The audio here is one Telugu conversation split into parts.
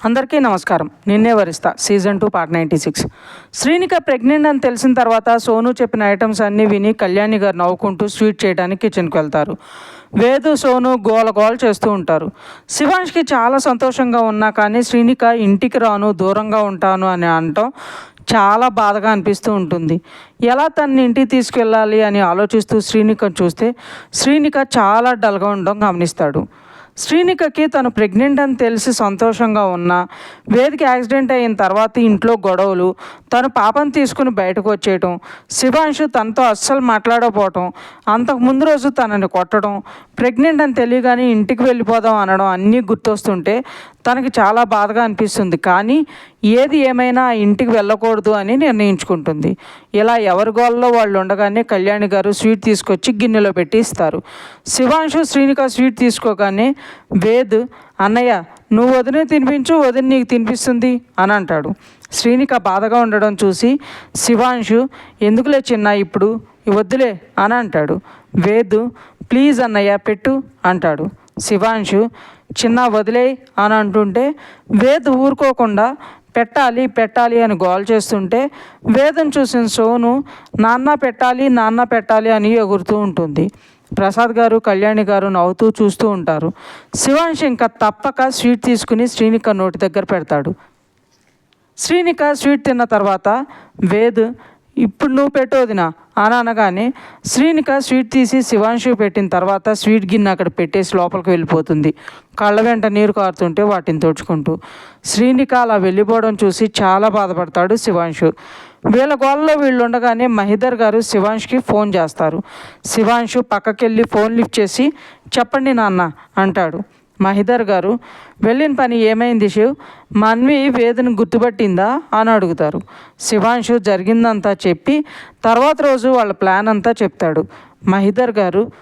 అందరికీ నమస్కారం. Ninne Varistha. Season two part ninety six. Srinika pregnant అని తెలిసిన తర్వాత సోను చెప్పిన ఐటమ్స్ అన్నీ విని కళ్యాణి గారు నవ్వుకుంటూ స్వీట్ చేయడానికి కిచెన్కి వెళ్తారు. వేదు సోను గోల గోల చేస్తూ ఉంటారు. శివాంష్కి చాలా సంతోషంగా ఉన్నా కానీ శ్రీనిక ఇంటికి రాను దూరంగా ఉంటాను అని అనటం చాలా బాధగా అనిపిస్తూ ఉంటుంది. ఎలా తన ఇంటికి తీసుకెళ్ళాలి అని ఆలోచిస్తూ శ్రీనికను చూస్తే శ్రీనిక చాలా డల్గా ఉండడం గమనిస్తాడు. శ్రీనికకి తను ప్రెగ్నెంట్ అని తెలిసి సంతోషంగా ఉన్నా వేదిక యాక్సిడెంట్ అయిన తర్వాత ఇంట్లో గొడవలు తను పాపను తీసుకుని బయటకు వచ్చేయటం శివాంశు తనతో అస్సలు మాట్లాడకపోవటం అంతకు ముందు రోజు తనని కొట్టడం ప్రెగ్నెంట్ అని తెలియగానే ఇంటికి వెళ్ళిపోదాం అనడం అన్నీ గుర్తొస్తుంటే తనకి చాలా బాధగా అనిపిస్తుంది. కానీ ఏది ఏమైనా ఆ ఇంటికి వెళ్ళకూడదు అని నిర్ణయించుకుంటుంది. ఇలా ఎవరి గోల్లో వాళ్ళు ఉండగానే కళ్యాణి గారు స్వీట్ తీసుకొచ్చి గిన్నెలో పెట్టి ఇస్తారు. శివాంశు శ్రీనిక స్వీట్ తీసుకోగానే వేద్ అన్నయ్య నువ్వు వదిన తినిపించు వదిన నీకు తినిపిస్తుంది అని అంటాడు. శ్రీనిక బాధగా ఉండడం చూసి శివాంశు ఎందుకులే చిన్న ఇప్పుడు? వద్దులే అని అంటాడు. వేదు ప్లీజ్ అన్నయ్య పెట్టు అంటాడు. శివాంశు చిన్న వదిలే అని అంటుంటే వేద్ ఊరుకోకుండా పెట్టాలి పెట్టాలి అని గోల్ చేస్తుంటే వేదం చూసిన సోను నాన్న పెట్టాలి నాన్న పెట్టాలి అని ఎగురుతూ ఉంటుంది. ప్రసాద్ గారు కళ్యాణి గారు నవ్వుతూ చూస్తూ ఉంటారు. శివాంశ్ ఇంకా తప్పక స్వీట్ తీసుకుని శ్రీనిక నోటి దగ్గర పెడతాడు. శ్రీనిక స్వీట్ తిన్న తర్వాత వేద్ ఇప్పుడు నువ్వు పెట్టు అని అనగానే శ్రీనిక స్వీట్ తీసి శివాంశు పెట్టిన తర్వాత స్వీట్ గిన్నె అక్కడ పెట్టేసి లోపలికి వెళ్ళిపోతుంది. కళ్ళ వెంట నీరు కారుతుంటే వాటిని తోడుచుకుంటూ శ్రీనిక అలా వెళ్ళిపోవడం చూసి చాలా బాధపడతాడు శివాంశు. వీళ్ళ గోళ్ళలో వీళ్ళు ఉండగానే మహిదర్ గారు శివాంష్కి ఫోన్ చేస్తారు. శివాంశు పక్కకెళ్ళి ఫోన్ లిఫ్ట్ చేసి చెప్పండి నాన్న అంటాడు. మహిదర్ గారు వెళ్ళిన పని ఏమైంది శివ్? మన్వి వేదను గుర్తుపట్టిందా? అని అడుగుతారు. శివాంశు జరిగిందంతా చెప్పి తర్వాత రోజు వాళ్ళ ప్లాన్ అంతా చెప్తాడు. మహిదర్ గారు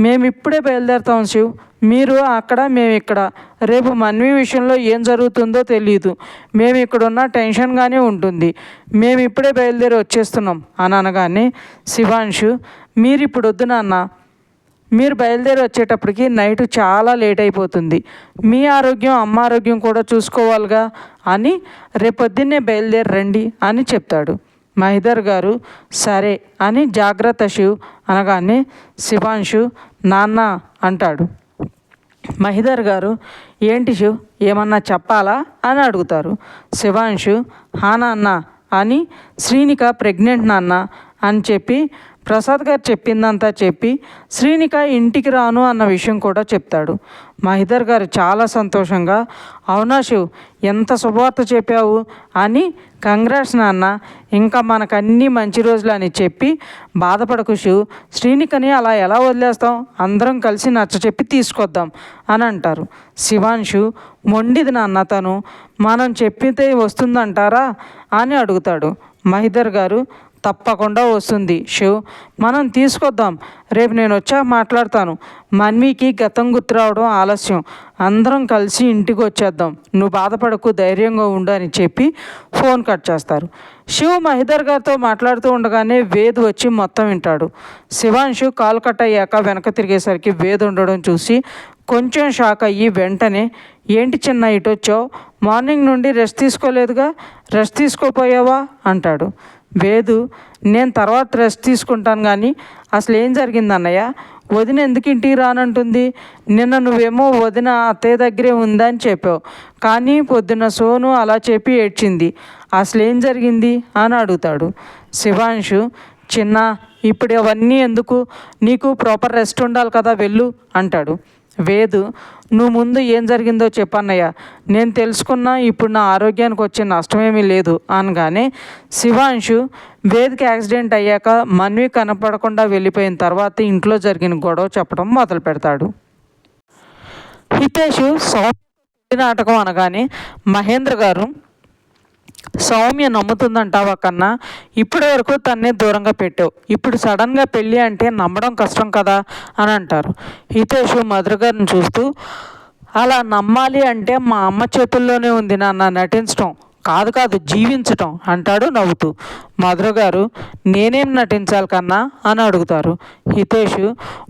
మేము ఇప్పుడే బయలుదేరుతాం శివ్. మీరు అక్కడ మేము ఇక్కడ. రేపు మన్వి విషయంలో ఏం జరుగుతుందో తెలియదు మేము ఇక్కడున్న టెన్షన్గానే ఉంటుంది. మేము ఇప్పుడే బయలుదేరి వచ్చేస్తున్నాం అని అనగానే శివాంశు మీరు ఇప్పుడు వద్దు నాన్న. మీరు బయలుదేరి వచ్చేటప్పటికి నైట్ చాలా లేట్ అయిపోతుంది. మీ ఆరోగ్యం అమ్మ ఆరోగ్యం కూడా చూసుకోవాలిగా అని రేపొద్దున్నే బయలుదేరి రండి అని చెప్తాడు. మహిదర్ గారు సరే అని జాగ్రత్త శివ్ అనగానే శివాంశు నాన్న అంటాడు. మహిదర్ గారు ఏంటి శివ్ ఏమన్నా చెప్పాలా అని అడుగుతారు. శివాంశు హా నాన్న అని శ్రీనిక ప్రెగ్నెంట్ నాన్న అని చెప్పి ప్రసాద్ గారు చెప్పిందంతా చెప్పి శ్రీనిక ఇంటికి రాను అన్న విషయం కూడా చెప్తాడు. మహిదర్ గారు చాలా సంతోషంగా అవునా శివ్ ఎంత శుభవార్త చెప్పావు? అని కంగ్రాట్స్ నాన్న ఇంకా మనకు అన్ని మంచి రోజులు అని చెప్పి బాధపడకు శివ్ శ్రీనికని అలా ఎలా వదిలేస్తాం? అందరం కలిసి నచ్చ చెప్పి తీసుకొద్దాం అని అంటారు. శివాంశు మొండిది నాన్న తను మనం చెప్పితే వస్తుందంటారా? అని అడుగుతాడు. మహిదర్ గారు తప్పకుండా వస్తుంది. శివ్ మనం తీసుకొద్దాం. రేపు నేను వచ్చాక మాట్లాడతాను. మన్మీకి గతం గుర్తు రావడం ఆలస్యం. అందరం కలిసి ఇంటికి వచ్చేద్దాం. నువ్వు బాధపడకు ధైర్యంగా ఉండు అని చెప్పి ఫోన్ కట్ చేస్తారు. శివ్ మహిదర్ గారితో మాట్లాడుతూ ఉండగానే వేద్ వచ్చి మొత్తం వింటాడు. శివాంశు కాలు కట్ అయ్యాక వెనక తిరిగేసరికి వేద్ ఉండడం చూసి కొంచెం షాక్ అయ్యి వెంటనే ఏంటి చిన్న ఇటు వచ్చావు మార్నింగ్ నుండి రెస్ట్ తీసుకోలేదుగా? రెస్ట్ తీసుకోపోయావా? అంటాడు. వేదు నేను తర్వాత రెస్ట్ తీసుకుంటాను కానీ అసలు ఏం జరిగింది అన్నయ్య? వదిన ఎందుకు ఇంటికి రానంటుంది? నిన్న నువ్వేమో వదిన అత్తయ్య దగ్గరే ఉందని చెప్పావు. కానీ పొద్దున్న సోను అలా చెప్పి ఏడ్చింది. అసలు ఏం జరిగింది? అని అడుగుతాడు. శివాంశు చిన్న ఇప్పుడు అవన్నీ ఎందుకు? నీకు ప్రాపర్ రెస్ట్ ఉండాలి కదా వెళ్ళు అంటాడు. వేదు నువ్వు ముందు ఏం జరిగిందో చెప్పన్నయ్య. నేను తెలుసుకున్నా ఇప్పుడు నా ఆరోగ్యానికి వచ్చే నష్టమేమీ లేదు అనగానే శివాంశు వేదికి యాక్సిడెంట్ అయ్యాక మన్వి కనపడకుండా వెళ్ళిపోయిన తర్వాత ఇంట్లో జరిగిన గొడవ చెప్పడం మొదలు పెడతాడు. హితేషు సౌమ్య నాటకం అనగానే మహేంద్ర గారు సౌమ్య నమ్ముతుందంటావా కన్నా? ఇప్పటి వరకు తన్నే దూరంగా పెట్టావు. ఇప్పుడు సడన్గా పెళ్ళి అంటే నమ్మడం కష్టం కదా? అని అంటారు. హితేష్ మధుర గారిని చూస్తూ అలా నమ్మాలి అంటే మా అమ్మ చేతుల్లోనే ఉంది నాన్న నటించడం కాదు కాదు జీవించటం అంటాడు నవ్వుతూ. మధుర గారు నేనేం నటించాలి కన్నా? అని అడుగుతారు. హితేష్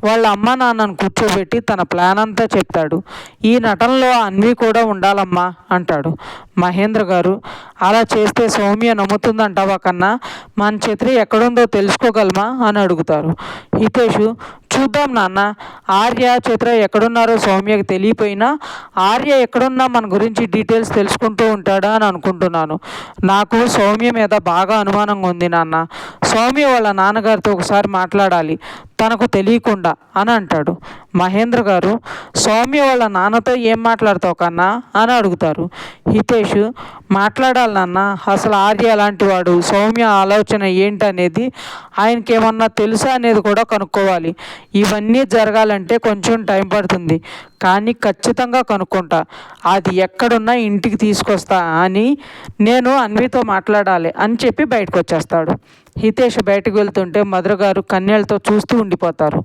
వాళ్ళ అమ్మ నాన్నను కూర్చోబెట్టి తన ప్లాన్ అంతా చెప్తాడు ఈ నటనలో అన్వి కూడా ఉండాలమ్మా అంటాడు. మహేంద్ర గారు అలా చేస్తే సౌమ్య నమ్ముతుందంటావా కన్నా? మన ఛత్రి ఎక్కడుందో తెలుసుకోగలమా? అని అడుగుతారు. హితేష్ చూద్దాం నాన్న. ఆర్య చిత్ర ఎక్కడున్నారో సౌమ్యకి తెలియపోయినా ఆర్య ఎక్కడున్నా మన గురించి డీటెయిల్స్ తెలుసుకుంటూ ఉంటాడా అని అనుకుంటున్నాను. నాకు సౌమ్య మీద బాగా అనుమానం అనుమానంగా ఉంది నాన్న. స్వామి వాళ్ళ నాన్నగారితో ఒకసారి మాట్లాడాలి. తనకు తెలియకుండా అని అంటాడు. మహేంద్ర గారు సౌమ్య వాళ్ళ నాన్నతో ఏం మాట్లాడతావు కన్నా? అని అడుగుతారు. హితేష్ మాట్లాడాలి నాన్న అసలు ఆర్య అలాంటి వాడు సౌమ్య ఆలోచన ఏంటనేది ఆయనకి ఏమన్నా తెలుసా అనేది కూడా కనుక్కోవాలి. ఇవన్నీ జరగాలంటే కొంచెం టైం పడుతుంది. కానీ ఖచ్చితంగా కనుక్కుంటా. అది ఎక్కడున్నా ఇంటికి తీసుకొస్తా అని నేను అన్వితో మాట్లాడాలి అని చెప్పి బయటకు వచ్చేస్తాడు హితేష్ బయటకు వెళ్తుంటే మధుర గారు కన్యలతో చూస్తూ ఉండిపోతారు.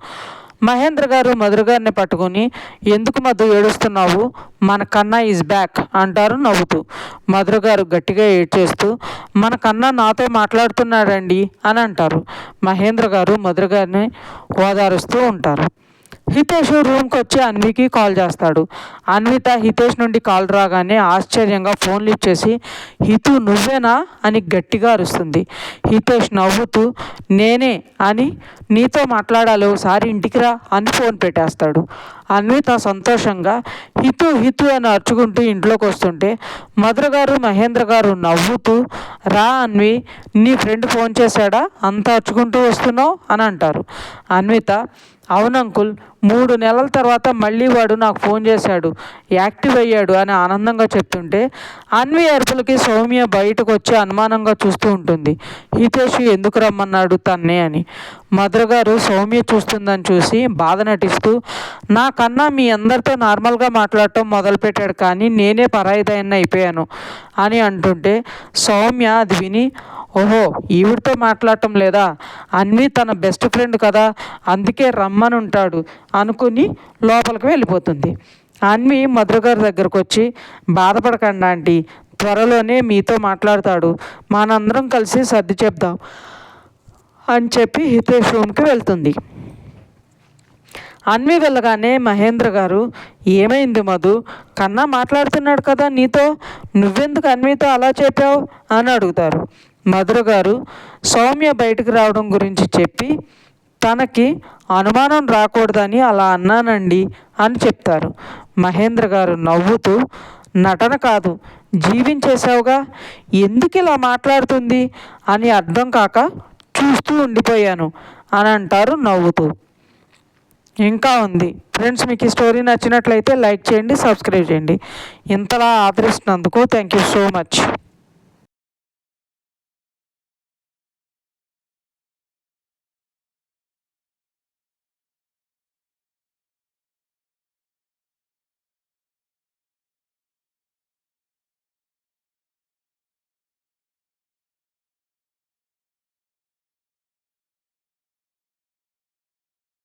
మహేంద్ర గారు మధుర గారిని పట్టుకుని ఎందుకు మధు ఏడుస్తున్నావు? మన కన్నా ఈజ్ బ్యాక్ అంటారు నవ్వుతూ. మధుర గారు గట్టిగా ఏడ్చేస్తూ మన కన్నా నాతో మాట్లాడుతున్నాడండి అని అంటారు. మహేంద్ర గారు మధుర గారిని ఓదారుస్తూ ఉంటారు. హితేష్ రూమ్కి వచ్చి అన్వికి కాల్ చేస్తాడు. అన్విత హితేష్ నుండి కాల్ రాగానే ఆశ్చర్యంగా ఫోన్ లిఫ్ట్ చేసి హితు నువ్వేనా? అని గట్టిగా అరుస్తుంది. హితేష్ నవ్వుతూ నేనే అని నీతో మాట్లాడాలి ఒకసారి ఇంటికి రా అని ఫోన్ పెట్టేస్తాడు. అన్విత సంతోషంగా హితు హితు అని అరుచుకుంటూ ఇంట్లోకి వస్తుంటే మధుర గారు మహేంద్ర గారు నవ్వుతూ రా అన్వి నీ ఫ్రెండ్ ఫోన్ చేశాడా? అంత అరుచుకుంటూ వస్తున్నావు అని అంటారు. అన్విత అవును అంకుల్ మూడు నెలల తర్వాత మళ్ళీ వాడు నాకు ఫోన్ చేశాడు యాక్టివ్ అయ్యాడు అని ఆనందంగా చెప్తుంటే అన్వి అరుపులకి సౌమ్య బయటకు వచ్చి అనుమానంగా చూస్తూ ఉంటుంది. హితేష్ ఎందుకు రమ్మన్నాడు తన్నే అని. మధుర గారు సౌమ్య చూస్తుందని చూసి బాధ నటిస్తూ నాకన్నా మీ అందరితో నార్మల్గా మాట్లాడటం మొదలుపెట్టాడు కానీ నేనే పరాయిదాయన్న అయిపోయాను అని అంటుంటే సౌమ్య అది విని ఓహో ఈవిడితో మాట్లాడటం లేదా? అన్వి తన బెస్ట్ ఫ్రెండ్ కదా అందుకే రమ్మని ఉంటాడు అనుకుని లోపలికి వెళ్ళిపోతుంది. అన్వి మధుర గారి దగ్గరకు వచ్చి బాధపడకండి ఆంటీ త్వరలోనే మీతో మాట్లాడతాడు. మనందరం కలిసి సర్ది చెప్దాం. అని చెప్పి హితేష్ రూమ్కి వెళ్తుంది. అన్వి వెళ్ళగానే మహేంద్ర గారు ఏమైంది మధు? కన్నా మాట్లాడుతున్నాడు కదా నీతో? నువ్వెందుకు అన్వితో అలా చెప్పావు? అని అడుగుతారు. మధుర గారు సౌమ్య బయటకు రావడం గురించి చెప్పి తనకి అనుమానం రాకూడదని అలా అన్నానండి అని చెప్తారు. మహేంద్ర గారు నవ్వుతూ నటన కాదు జీవించేశావుగా? ఎందుకు ఇలా మాట్లాడుతుంది? అని అర్థం కాక చూస్తూ ఉండిపోయాను అని అంటారు నవ్వుతూ. ఇంకా ఉంది. ఫ్రెండ్స్ మీకు ఈ స్టోరీ నచ్చినట్లయితే లైక్ చేయండి సబ్స్క్రైబ్ చేయండి. ఇంతలా ఆదరిస్తున్నందుకు థ్యాంక్ యూ సో మచ్